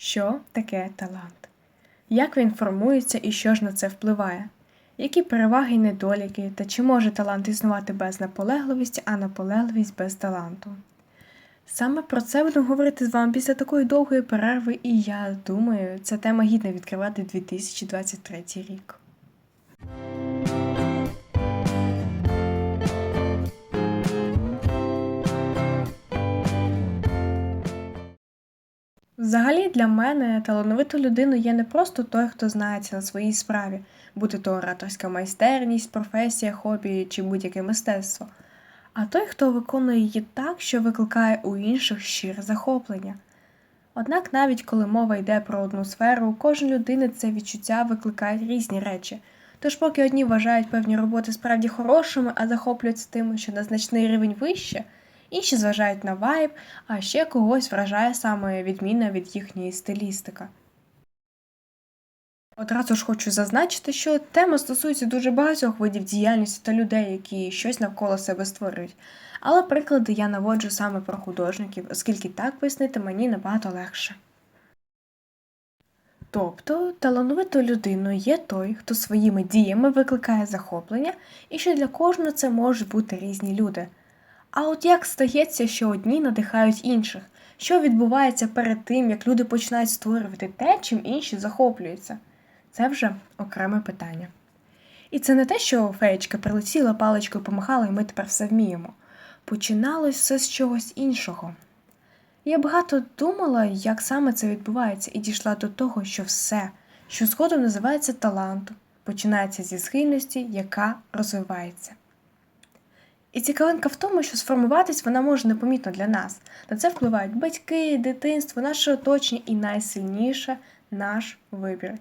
Що таке талант? Як він формується і що ж на це впливає? Які переваги і недоліки, та чи може талант існувати без наполегливості, а наполегливість без таланту? Саме про це буду говорити з вами після такої довгої перерви, і я думаю, ця тема гідна відкривати 2023 рік. Взагалі для мене талановитою людиною є не просто той, хто знається на своїй справі, будь то ораторська майстерність, професія, хобі чи будь-яке мистецтво, а той, хто виконує її так, що викликає у інших щире захоплення. Однак навіть коли мова йде про одну сферу, у кожної людини це відчуття викликає різні речі. Тож, поки одні вважають певні роботи справді хорошими, а захоплюються тим, що на значний рівень вище, інші зважають на вайб, а ще когось вражає саме відмінна від їхньої стилістика. Одразу ж хочу зазначити, що тема стосується дуже багатьох видів діяльності та людей, які щось навколо себе створюють. Але приклади я наводжу саме про художників, оскільки так пояснити мені набагато легше. Тобто талановитою людиною є той, хто своїми діями викликає захоплення, і що для кожного це можуть бути різні люди. А от як стається, що одні надихають інших? Що відбувається перед тим, як люди починають створювати те, чим інші захоплюються? Це вже окреме питання. І це не те, що феєчка прилетіла паличкою помахала, і ми тепер все вміємо. Починалось все з чогось іншого. Я багато думала, як саме це відбувається, і дійшла до того, що все, що згодом називається талантом, починається зі схильності, яка розвивається. І цікавинка в тому, що сформуватись вона може непомітно для нас. На це впливають батьки, дитинство, наше оточення і найсильніше наш вибір.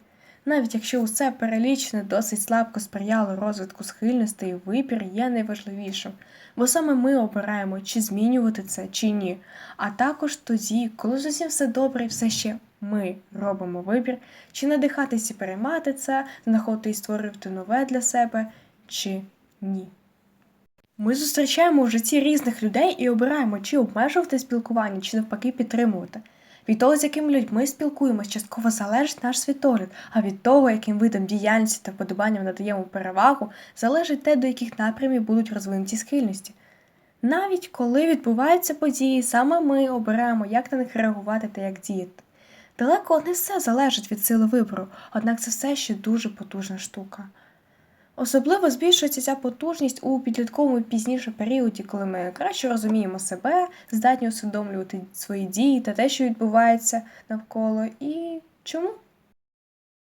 Навіть якщо усе перелічене досить слабко сприяло розвитку схильностей, вибір є найважливішим, бо саме ми обираємо, чи змінювати це, чи ні. А також тоді, коли зовсім все добре і все ще ми робимо вибір, чи надихатися і переймати це, знаходити і створювати нове для себе, чи ні. Ми зустрічаємо в житті різних людей і обираємо, чи обмежувати спілкування, чи навпаки підтримувати. Від того, з якими людьми спілкуємось, частково залежить наш світогляд, а від того, яким видам діяльності та вподобанням надаємо перевагу, залежить те, до яких напрямів будуть розвинуті схильності. Навіть коли відбуваються події, саме ми обираємо, як на них реагувати та як діяти. Далеко не все залежить від сили вибору, однак це все ще дуже потужна штука. Особливо збільшується ця потужність у підлітковому пізніше періоді, коли ми краще розуміємо себе, здатні усвідомлювати свої дії та те, що відбувається навколо, і чому?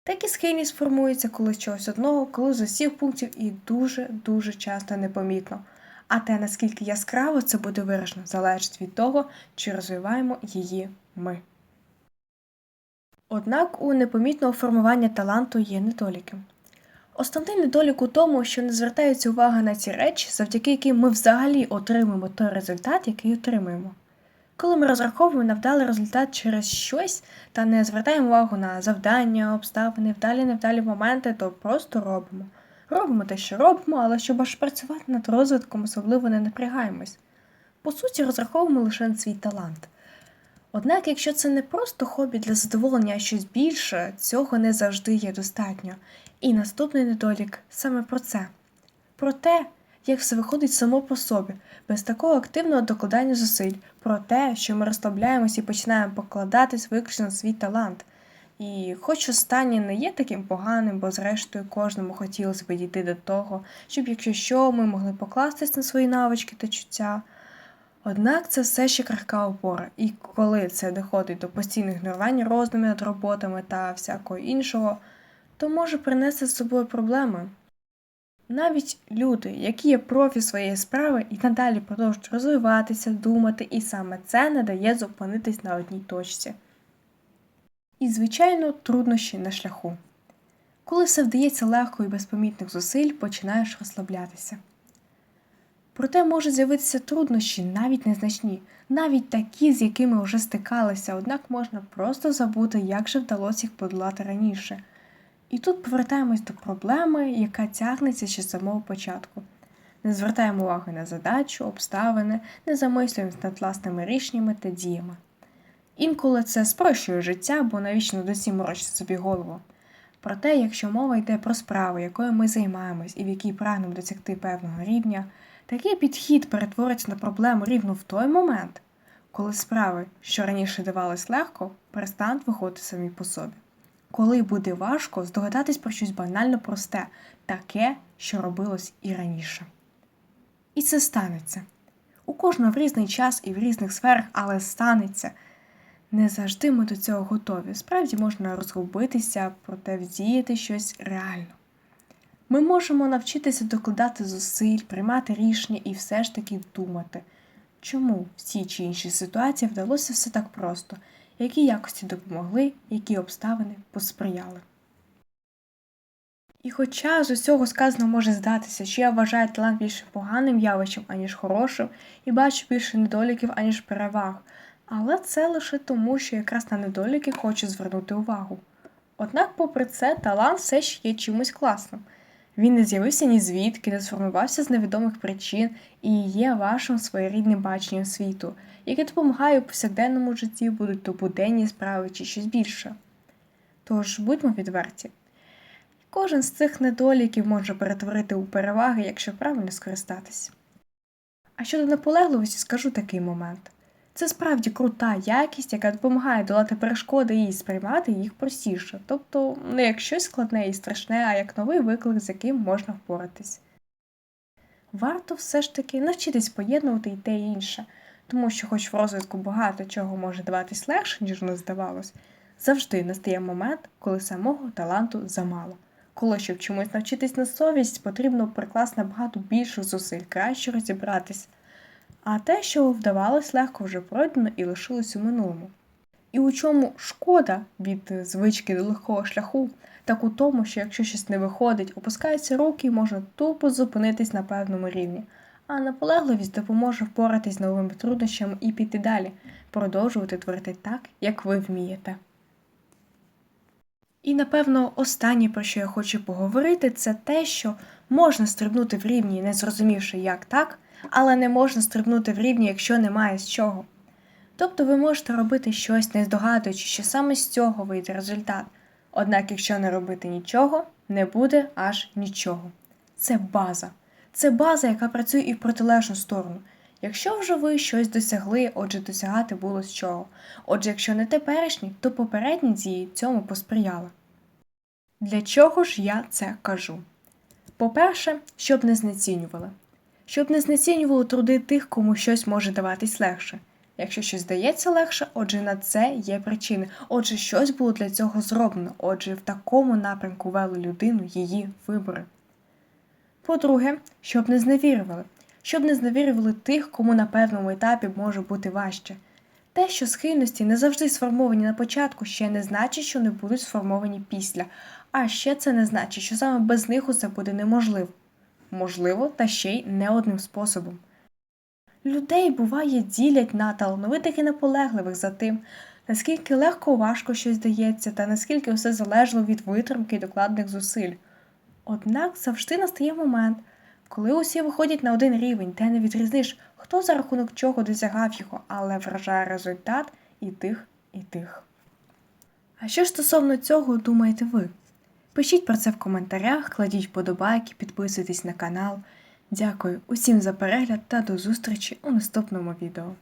Такі схильність формується коли з чогось одного, коли з усіх пунктів і дуже-дуже часто непомітно. А те, наскільки яскраво це буде виражено, залежить від того, чи розвиваємо її ми. Однак у непомітного формування таланту є недоліки. Основний недолік у тому, що не звертається увага на ці речі, завдяки яким ми взагалі отримуємо той результат, який отримуємо. Коли ми розраховуємо на вдалий результат через щось та не звертаємо увагу на завдання, обставини, вдалі невдалі моменти, то просто робимо. Робимо те, що робимо, але щоб аж працювати над розвитком, особливо не напрягаємось. По суті, розраховуємо лише на свій талант. Однак, якщо це не просто хобі для задоволення, а щось більше, цього не завжди є достатньо. І наступний недолік саме про це: про те, як все виходить само по собі, без такого активного докладання зусиль, про те, що ми розслабляємось і починаємо покладатись виключно свій талант. І хоч останнє не є таким поганим, бо зрештою кожному хотілося б дійти до того, щоб, якщо що, ми могли покластись на свої навички та чуття. Однак це все ще крихка опора, і коли це доходить до постійних ігнорувань роздумів над роботами та всякого іншого, то може принести з собою проблеми. Навіть люди, які є профі своєї справи і надалі продовжують розвиватися, думати, і саме це не дає зупинитись на одній точці. І, звичайно, труднощі на шляху. Коли все вдається легко і без помітних зусиль, починаєш розслаблятися. Проте можуть з'явитися труднощі, навіть незначні, навіть такі, з якими вже стикалися, однак можна просто забути, як же вдалося їх подолати раніше. І тут повертаємось до проблеми, яка тягнеться ще з самого початку. Не звертаємо уваги на задачу, обставини, не замислюємося над власними рішеннями та діями. Інколи це спрощує життя, бо навічно досі морочити собі голову. Проте, якщо мова йде про справу, якою ми займаємось і в якій прагнемо досягти певного рівня, такий підхід перетвориться на проблему рівно в той момент, коли справи, що раніше давались легко, перестануть виходити самі по собі. Коли буде важко здогадатись про щось банально просте, таке, що робилось і раніше. І це станеться. У кожного в різний час і в різних сферах, але станеться. Не завжди ми до цього готові. Справді можна розгубитися, проте вдіяти щось реально. Ми можемо навчитися докладати зусиль, приймати рішення і все ж таки думати, чому в цій чи іншій ситуації вдалося все так просто, які якості допомогли, які обставини посприяли. І хоча з усього сказано може здатися, що я вважаю талант більше поганим явищем, аніж хорошим, і бачу більше недоліків, аніж переваг, але це лише тому, що якраз на недоліки хочу звернути увагу. Однак, попри це, талант все ще є чимось класним. Він не з'явився ні звідки, не сформувався з невідомих причин і є вашим своєрідним баченням світу, яке допомагає у повсякденному житті, будуть то буденні справи чи щось більше. Тож будьмо відверті. Кожен з цих недоліків може перетворити у переваги, якщо правильно скористатись. А щодо наполегливості, скажу такий момент. Це справді крута якість, яка допомагає долати перешкоди і сприймати їх простіше, тобто не як щось складне і страшне, а як новий виклик, з яким можна впоратись. Варто все ж таки навчитись поєднувати і те і інше, тому що, хоч в розвитку багато чого може даватись легше, ніж воно здавалось, завжди настає момент, коли самого таланту замало. Коли щоб чомусь навчитись на совість, потрібно прикласти набагато більше зусиль, краще розібратись. А те, що вдавалось, легко вже пройдено і лишилось у минулому. І у чому шкода від звички до легкого шляху, так у тому, що якщо щось не виходить, опускаються руки і можна тупо зупинитись на певному рівні, а наполегливість допоможе впоратись з новими труднощами і піти далі, продовжувати творити так, як ви вмієте. І, напевно, останнє, про що я хочу поговорити, це те, що можна стрибнути в рівні, не зрозумівши, як так, але не можна стрибнути в рівні, якщо немає з чого. Тобто ви можете робити щось, не здогадуючи, що саме з цього вийде результат. Однак, якщо не робити нічого, не буде аж нічого. Це база. Це база, яка працює і в протилежну сторону. Якщо вже ви щось досягли, отже, досягати було з чого. Отже, якщо не теперішні, то попередні дії цьому посприяли. Для чого ж я це кажу? По-перше, щоб не знецінювали. Щоб не знецінювали труди тих, кому щось може даватись легше. Якщо щось здається легше, отже, на це є причини. Отже, щось було для цього зроблено, отже, в такому напрямку вели людину її вибори. По-друге, щоб не зневірювали, щоб не зневірювали тих, кому на певному етапі може бути важче. Те, що схильності не завжди сформовані на початку, ще не значить, що не будуть сформовані після, а ще це не значить, що саме без них усе буде неможливо. Можливо, та ще й не одним способом. Людей, буває, ділять на талановитих і наполегливих за тим, наскільки легко важко щось дається, та наскільки все залежало від витримки і докладних зусиль. Однак завжди настає момент, коли усі виходять на один рівень, де не відрізниш, хто за рахунок чого досягав його, але вражає результат і тих, і тих. А що ж стосовно цього думаєте ви? Пишіть про це в коментарях, кладіть вподобайки, підписуйтесь на канал. Дякую усім за перегляд та до зустрічі у наступному відео.